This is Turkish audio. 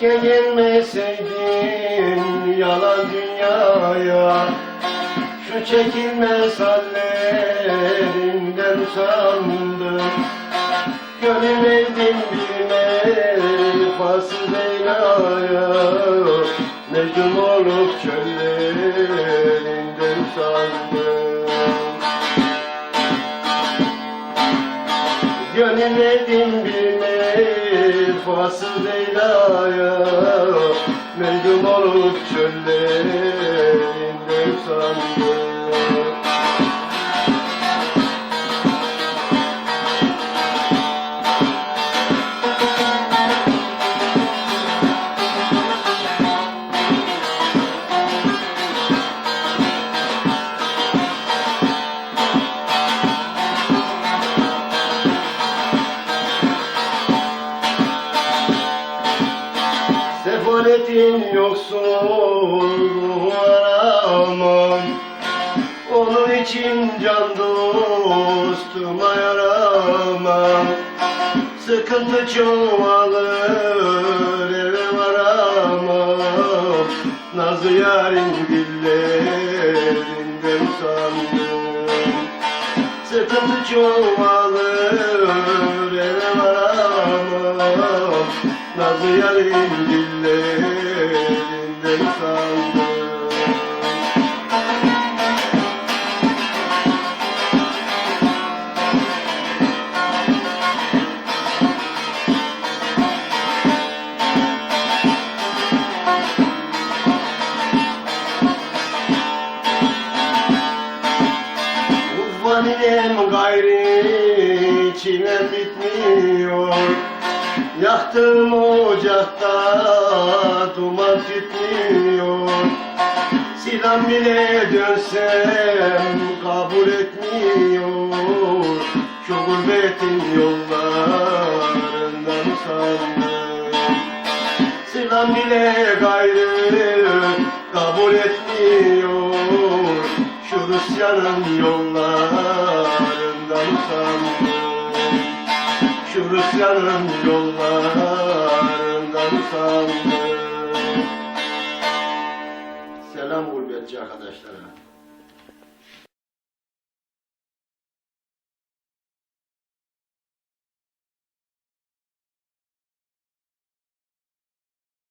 Keşke gelmeseydin yalan dünyaya. Şu çekilmez hallerinden sandım Gönül verdim bilmez fasıl Leyla'ya Mecnun olup çöllerinden sandım Gönül verdim bilmez fasıl Leyla'ya Mecnun olup çöllerinden sandım Sefaletin yoksul aramam. Onun için can dostuma yaramam. Sıkıntı çoğalır eve varamam. Nazlı yarın dillerinden sandım Sıkıntı çoğalır eve varamam Nazlı yarın dillerinden sandım Uffaninem gayri çilem bitmiyor Yaktığım ocakta duman tütmüyor Silah bile dönsem kabul etmiyor. Şu gurbetin yollarından sandım Silah bile gayrı kabul etmiyor. Şu Rusya'nın yollarından sandım Rusya'nın yollarından sandım Selam gurbetçi arkadaşlara